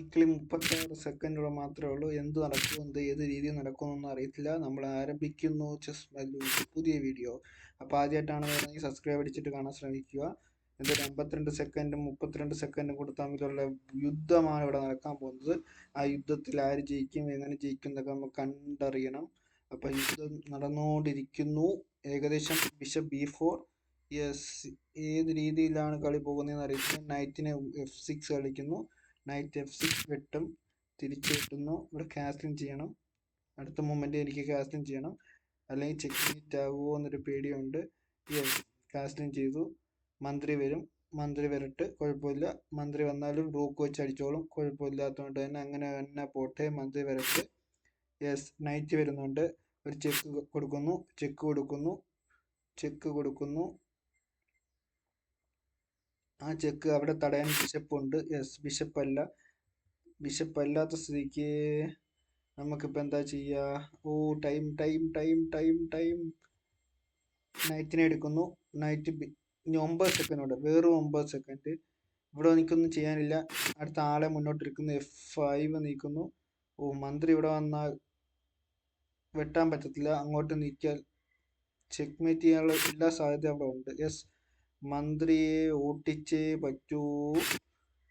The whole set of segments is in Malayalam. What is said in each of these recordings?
വീക്കിലി മുപ്പത്താറ് സെക്കൻഡുകൾ മാത്രമേ ഉള്ളൂ. എന്ത് നടക്കും എന്ത് ഏത് രീതിയിൽ നടക്കുമെന്നൊന്നും അറിയത്തില്ല. നമ്മൾ ആരംഭിക്കുന്നു. ചെസ് പുതിയ വീഡിയോ. അപ്പോൾ ആദ്യമായിട്ടാണ് സബ്സ്ക്രൈബ് അടിച്ചിട്ട് കാണാൻ ശ്രമിക്കുക. എന്നിട്ട് അമ്പത്തിരണ്ട് സെക്കൻഡും മുപ്പത്തിരണ്ട് സെക്കൻഡും കൂടെ തമ്മിലുള്ള യുദ്ധമാണ് ഇവിടെ നടക്കാൻ പോകുന്നത്. ആ യുദ്ധത്തിൽ ആര് ജയിക്കും എങ്ങനെ ജയിക്കും എന്നൊക്കെ നമുക്ക് കണ്ടറിയണം. അപ്പോൾ യുദ്ധം നടന്നുകൊണ്ടിരിക്കുന്നു. ഏകദേശം ബിഷപ്പ് ബി ഫോർ. യെസ്. ഏത് രീതിയിലാണ് കളി പോകുന്നതെന്ന് അറിയില്ല നൈറ്റിനെ എഫ് സിക്സ് കളിക്കുന്നു. നൈറ്റ് എഫ് സിക്സ് വെട്ടും തിരിച്ചു വെട്ടുന്നു. ഇവിടെ കാസ്റ്റിംഗ് ചെയ്യണം. അടുത്ത മൊമെന്റ് എനിക്ക് കാസ്റ്റിംഗ് ചെയ്യണം. അല്ലെങ്കിൽ ചെക്ക് മീറ്റ് ആകുമോ എന്നൊരു പേടിയുണ്ട്. യെസ് കാസ്ലിംഗ് ചെയ്തു. മന്ത്രി വരും. മന്ത്രി വരട്ട്. കുഴപ്പമില്ല. മന്ത്രി വന്നാലും റൂക്ക് വെച്ച് അടിച്ചോളും. കുഴപ്പമില്ലാത്തതുകൊണ്ട് തന്നെ അങ്ങനെ തന്നെ പോട്ടെ. മന്ത്രി വരട്ട്. യെസ് നൈറ്റ് വരുന്നുണ്ട്. ഒരു ചെക്ക് കൊടുക്കുന്നു. ചെക്ക് കൊടുക്കുന്നു. ചെക്ക് കൊടുക്കുന്നു. ആ ചെക്ക് അവിടെ തടയാൻ ബിഷപ്പുണ്ട്. യെസ് ബിഷപ്പല്ല. ബിഷപ്പല്ലാത്ത സ്ഥിതിക്ക് നമുക്കിപ്പോൾ എന്താ ചെയ്യുക ഓ time time time time time. നൈറ്റിനെ എടുക്കുന്നു. നൈറ്റ് ഇനി ഒമ്പത് സെക്കൻഡ് ഉണ്ട് വെറും ഒമ്പത് സെക്കൻഡ്. ഇവിടെ എനിക്കൊന്നും ചെയ്യാനില്ല. അടുത്ത ആളെ മുന്നോട്ടിരിക്കുന്നു. എഫ് ഫൈവ് നീക്കുന്നു. ഓ മന്ത്രി ഇവിടെ വന്നാൽ വെട്ടാൻ പറ്റത്തില്ല. അങ്ങോട്ട് നീക്കിയാൽ ചെക്ക് മേറ്റ് ചെയ്യാനുള്ള എല്ലാ സാധ്യതയും അവിടെ ഉണ്ട്. യെസ് മന്ത്രിയെ ഓട്ടിച്ചേ പറ്റൂ.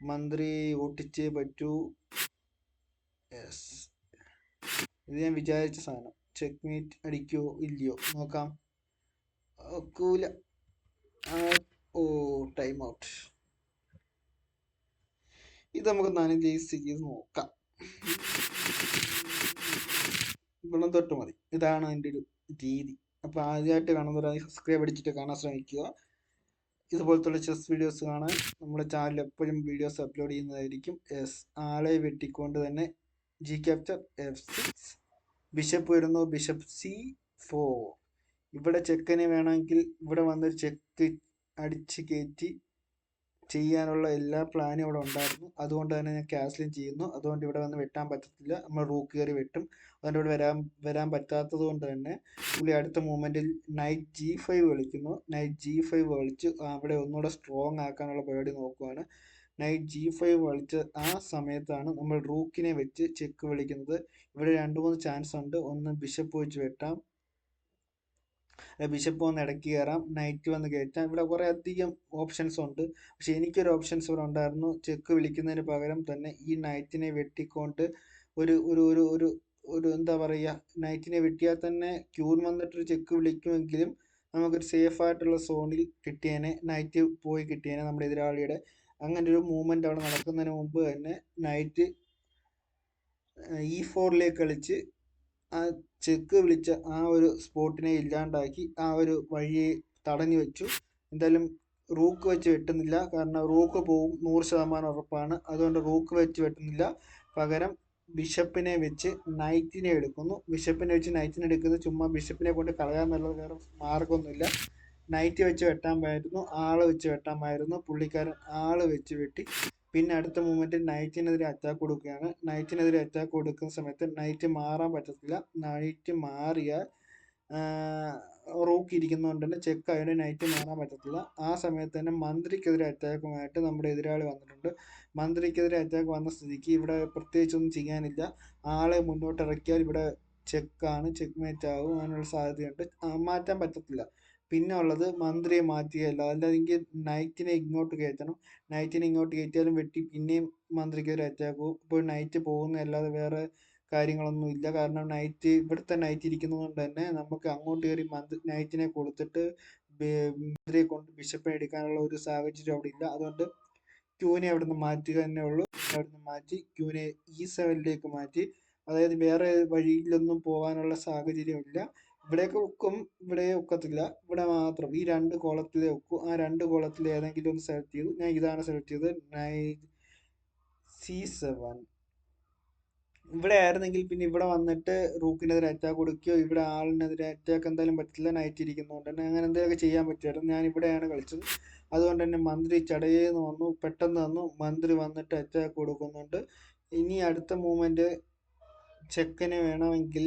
മന്ത്രിയെ ഓട്ടിച്ചേ പറ്റൂ. യെസ്. ഇത് ഞാൻ വിചാരിച്ച സാധനം. ചെക്ക് മീറ്റ് അടിക്കോ ഇല്ലയോ? നോക്കാം. ഒക്കൂല. ഓ ടൈം ഔട്ട് ഇത് നമുക്ക് അനലൈസ് ചെയ്ത് നോക്കാം. വെള്ളം തൊട്ട് മതി. ഇതാണ് അതിന്റെ ഒരു രീതി. അപ്പോൾ ആദ്യമായിട്ട് കാണുന്നവരായി സബ്സ്ക്രൈബ് അടിച്ചിട്ട് കാണാൻ ശ്രമിക്കുക. ഇതുപോലത്തുള്ള ചെസ് വീഡിയോസ് കാണാൻ നമ്മുടെ ചാനൽ എപ്പോഴും വീഡിയോസ് അപ്ലോഡ് ചെയ്യുന്നതായിരിക്കും. എസ് ആളെ വെട്ടിക്കൊണ്ട് തന്നെ G capture F six bishop വരുന്നു. ബിഷപ്പ് സി ഫോർ ഇവിടെ ചെക്കനെ വേണമെങ്കിൽ ഇവിടെ വന്നൊരു ചെക്ക് അടിച്ച് കയറ്റി ചെയ്യാനുള്ള എല്ലാ പ്ലാനും ഇവിടെ ഉണ്ടായിരുന്നു. അതുകൊണ്ട് തന്നെ ഞാൻ ക്യാൻസലും ചെയ്യുന്നു. അതുകൊണ്ട് ഇവിടെ വന്ന് വെട്ടാൻ പറ്റത്തില്ല. നമ്മൾ റൂക്ക് കയറി വെട്ടും. അതുകൊണ്ട് ഇവിടെ വരാൻ വരാൻ പറ്റാത്തത് കൊണ്ട് തന്നെ പുള്ളി അടുത്ത മൂമെന്റിൽ നൈറ്റ് ജി ഫൈവ് കളിക്കുന്നു. നൈറ്റ് ജി ഫൈവ് കളിച്ച് അവിടെ ഒന്നുകൂടെ സ്ട്രോങ് ആക്കാനുള്ള പരിപാടി നോക്കുവാണ്. നൈറ്റ് ജി ഫൈവ് കളിച്ച ആ സമയത്താണ് നമ്മൾ റൂക്കിനെ വെച്ച് ചെക്ക് വിളിക്കുന്നത്. ഇവിടെ രണ്ട് മൂന്ന് ചാൻസ് ഉണ്ട്. ഒന്ന് ബിഷപ്പ് വെച്ച് വെട്ടാം. ബിഷപ്പ് വന്ന് ഇടയ്ക്ക് കയറാം നൈറ്റ് വന്ന് കയറ്റാം. ഇവിടെ കുറേ അധികം ഓപ്ഷൻസ് ഉണ്ട്. പക്ഷേ എനിക്കൊരു ഓപ്ഷൻസ് ഇവിടെ ഉണ്ടായിരുന്നു. ചെക്ക് വിളിക്കുന്നതിന് പകരം തന്നെ ഈ നൈറ്റിനെ വെട്ടിക്കൊണ്ട് ഒരു ഒരു ഒരു ഒരു ഒരു എന്താ പറയുക നൈറ്റിനെ വെട്ടിയാൽ തന്നെ ക്യൂൺ വന്നിട്ടൊരു ചെക്ക് വിളിക്കുമെങ്കിലും നമുക്കൊരു സേഫ് ആയിട്ടുള്ള സോണിൽ കിട്ടിയേനെ നൈറ്റ് പോയി കിട്ടിയേനെ നമ്മുടെ എതിരാളിയുടെ. അങ്ങനെ ഒരു മൂവ്മെന്റ് അവിടെ നടക്കുന്നതിന് മുമ്പ് തന്നെ നൈറ്റ് ഇ ഫോറിലേക്ക് കളിച്ച് ആ ചെക്ക് വിളിച്ച ആ ഒരു സ്പോട്ടിനെ ഇല്ലാണ്ടാക്കി ആ ഒരു വഴിയെ തടഞ്ഞു വെച്ചു. എന്തായാലും റൂക്ക് വെച്ച് വെട്ടുന്നില്ല. കാരണം റൂക്ക് പോവും നൂറ് ശതമാനം ഉറപ്പാണ്. അതുകൊണ്ട് റൂക്ക് വെച്ച് വെട്ടുന്നില്ല. പകരം ബിഷപ്പിനെ വെച്ച് നൈറ്റിനെ എടുക്കുന്നു. ബിഷപ്പിനെ വെച്ച് നൈറ്റിനെ എടുക്കുന്നത് ചുമ്മാ ബിഷപ്പിനെ കൊണ്ട് കളയാന്നുള്ളത് വേറെ മാർഗമൊന്നുമില്ല. നൈറ്റ് വെച്ച് വെട്ടാൻ വെട്ടാമായിരുന്നു. ആൾ വെച്ച് വെട്ടാൻ വെട്ടാമായിരുന്നു. പുള്ളിക്കാരൻ ആൾ വെച്ച് വെട്ടി. പിന്നെ അടുത്ത മൂമെന്റ് നൈറ്റിനെതിരെ അറ്റാക്ക് കൊടുക്കുകയാണ്. നൈറ്റിനെതിരെ അറ്റാക്ക് കൊടുക്കുന്ന സമയത്ത് നൈറ്റ് മാറാൻ പറ്റത്തില്ല. നൈറ്റ് മാറിയാൽ റോക്ക് ഇരിക്കുന്നതുകൊണ്ട് തന്നെ ചെക്ക് ആയതുകൊണ്ട് നൈറ്റ് മാറാൻ പറ്റത്തില്ല. ആ സമയത്ത് തന്നെ മന്ത്രിക്കെതിരെ അറ്റാക്കുമായിട്ട് നമ്മുടെ എതിരാളി വന്നിട്ടുണ്ട്. മന്ത്രിക്കെതിരെ അറ്റാക്ക് വന്ന സ്ഥിതിക്ക് ഇവിടെ പ്രത്യേകിച്ചൊന്നും ചെയ്യാനില്ല. ആളെ മുന്നോട്ട് ഇറക്കിയാൽ ഇവിടെ ചെക്കാണ് ചെക്ക് മേറ്റ് ആവും. അങ്ങനെയുള്ള സാധ്യതയുണ്ട്. മാറ്റാൻ പറ്റത്തില്ല. പിന്നെ ഉള്ളത് മന്ത്രിയെ മാറ്റിയല്ല അല്ലെങ്കിൽ നൈറ്റിനെ ഇങ്ങോട്ട് കയറ്റണം. നൈറ്റിനെ ഇങ്ങോട്ട് കയറ്റിയാലും വെട്ടി പിന്നെയും മന്ത്രിക്ക് ഒരു അറ്റാക്ക് പോകും ഇപ്പോൾ നൈറ്റ് പോകുന്നതല്ലാതെ വേറെ കാര്യങ്ങളൊന്നും ഇല്ല. കാരണം നൈറ്റ് ഇവിടുത്തെ നൈറ്റ് ഇരിക്കുന്നത് കൊണ്ട് തന്നെ നമുക്ക് അങ്ങോട്ട് കയറി മന്ത്രി നൈറ്റിനെ കൊടുത്തിട്ട് മന്ത്രിയെ കൊണ്ട് ബിഷപ്പിനെ എടുക്കാനുള്ള ഒരു സാഹചര്യം അവിടെ ഇല്ല. അതുകൊണ്ട് ക്യൂനെ അവിടെ നിന്ന് മാറ്റുക തന്നെ ഉള്ളൂ. നിന്ന് മാറ്റി ക്യൂനെ ഇ സെവനിലേക്ക് മാറ്റി. അതായത് വേറെ വഴിയിലൊന്നും പോകാനുള്ള സാഹചര്യമില്ല ഇവിടെയൊക്കെ ഒക്കും ഇവിടെ ഒക്കത്തില്ല. ഇവിടെ മാത്രം. ഈ രണ്ട് കോളത്തിലെ ഒക്കും ആ രണ്ട് കോളത്തിൽ ഏതെങ്കിലും ഒന്ന് സെലക്ട് ചെയ്തു. ഞാൻ ഇതാണ് സെലക്ട് ചെയ്തത്. നൈ സി സെവൻ ഇവിടെ ആയിരുന്നെങ്കിൽ പിന്നെ ഇവിടെ വന്നിട്ട് റൂക്കിനെതിരെ അറ്റാക്ക് കൊടുക്കുകയോ ഇവിടെ ആളിനെതിരെ അറ്റാക്ക് എന്തായാലും പറ്റില്ല. നൈറ്റ് ഇരിക്കുന്നതുകൊണ്ട് തന്നെ അങ്ങനെ എന്തെങ്കിലുമൊക്കെ ചെയ്യാൻ പറ്റുമായിരുന്നു. ഞാൻ ഇവിടെയാണ് കളിച്ചത്. അതുകൊണ്ട് തന്നെ മന്ത്രി ചടയേന്ന് വന്നു. പെട്ടെന്ന് വന്നു. മന്ത്രി വന്നിട്ട് അറ്റാക്ക് കൊടുക്കുന്നുണ്ട്. ഇനി അടുത്ത മൂമെന്റ് ചെക്കനെ വേണമെങ്കിൽ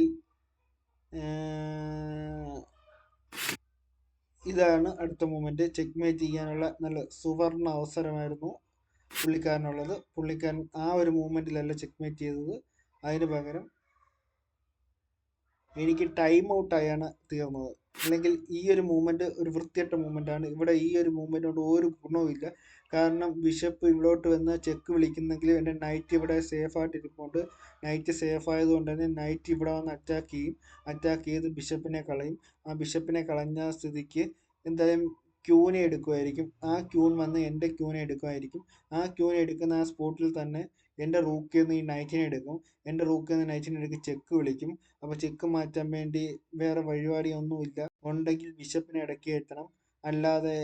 ഇതാണ് അടുത്ത മൂമെന്റ് ചെക്ക് മേറ്റ് ചെയ്യാനുള്ള നല്ല സുവർണ അവസരമായിരുന്നു പുള്ളിക്കാരനുള്ളത്. പുള്ളിക്കാരൻ ആ ഒരു മൂമെന്റിലല്ല ചെക്ക് മേറ്റ് ചെയ്തത്. അതിന് പകരം എനിക്ക് ടൈം ഔട്ടായാണ് തീർന്നത്. അല്ലെങ്കിൽ ഈ ഒരു മൂവ്മെന്റ് ഒരു വൃത്തികെട്ട മൂവ്മെന്റാണ് ഇവിടെ ഈ ഒരു മൂവ്മെന്റ് കൊണ്ട് ഒരു ഗുണവുമില്ല കാരണം ബിഷപ്പ് ഇവിടോട്ട് വന്ന് ചെക്ക് വിളിക്കുന്നെങ്കിൽ എന്റെ നൈറ്റ് ഇവിടെ സേഫ് ആയിട്ട് ഇരിപ്പുണ്ട്. നൈറ്റ് സേഫ് ആയതുകൊണ്ട് തന്നെ നൈറ്റ് ഇവിടെ വന്ന് അറ്റാക്ക് ചെയ്യും. അറ്റാക്ക് ചെയ്ത് ബിഷപ്പിനെ കളയും. ആ ബിഷപ്പിനെ കളഞ്ഞ സ്ഥിതിക്ക് എന്തായാലും ക്യൂനെ എടുക്കുമായിരിക്കും. ആ ക്യൂൻ വന്ന് എന്റെ ക്യൂനെ എടുക്കുമായിരിക്കും. ആ ക്യൂനെ എടുക്കുന്ന ആ സ്പോട്ടിൽ തന്നെ എന്റെ റൂക്കിൽ നിന്ന് ഈ നൈറ്റിനെ എടുക്കും. എന്റെ റൂക്കിൽ നിന്ന് നൈറ്റിനെ എടുക്കും ചെക്ക് വിളിക്കും. അപ്പോൾ ചെക്ക് മാറ്റാൻ വേണ്ടി വേറെ വഴിപാടിയൊന്നുമില്ല. ഉണ്ടെങ്കിൽ ബിഷപ്പിനെ ഇടയ്ക്ക് എത്തണം. അല്ലാതെ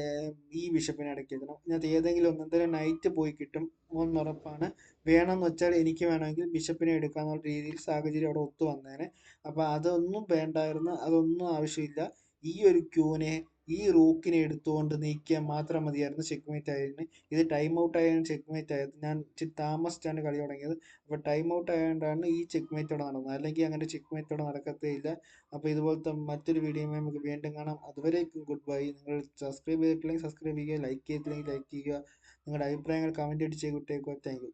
ഈ ബിഷപ്പിനെ ഇടയ്ക്ക് എത്തണം. ഇതിനകത്ത് ഏതെങ്കിലും ഒന്ന് നൈറ്റ് പോയി കിട്ടും എന്നുറപ്പാണ്. വേണമെന്ന് വെച്ചാൽ എനിക്ക് വേണമെങ്കിൽ ബിഷപ്പിനെ എടുക്കാന്നുള്ള രീതിയിൽ സാഹചര്യം അവിടെ ഒത്തു വന്നേനെ. അപ്പോൾ അതൊന്നും വേണ്ടായിരുന്നു. അതൊന്നും ആവശ്യമില്ല. ഈ ഒരു ക്യൂവിനെ ഈ റൂക്കിനെ എടുത്തുകൊണ്ട് നീക്കിയാൽ മാത്രം മതിയായിരുന്നു ചെക്ക്മേറ്റ് ആയതിന്. ഇത് ടൈം ഔട്ട് ആയാണ് ചെക്ക്മേറ്റ് ആയത്. ഞാൻ ഇച്ചിരി താമസിച്ചാണ് കളി തുടങ്ങിയത്. അപ്പോൾ ടൈം ഔട്ട് ആയതുകൊണ്ടാണ് ഈ ചെക്ക്മേറ്റോടെ നടന്നത്. അല്ലെങ്കിൽ അങ്ങനെ ചെക്ക്മേറ്റോടെ നടക്കത്തേ ഇല്ല അപ്പോൾ ഇതുപോലത്തെ മറ്റൊരു വീഡിയോയുമായി നമുക്ക് വീണ്ടും കാണാം. അതുവരേക്കും ഗുഡ് ബൈ നിങ്ങൾ സബ്സ്ക്രൈബ് ചെയ്തിട്ടില്ലെങ്കിൽ സബ്സ്ക്രൈബ് ചെയ്യുക ലൈക്ക് ചെയ്തിട്ടില്ലെങ്കിൽ ലൈക്ക് ചെയ്യുക. നിങ്ങളുടെ അഭിപ്രായങ്ങൾ കമന്റ് അടിച്ച് വിട്ടേക്കുക താങ്ക് യു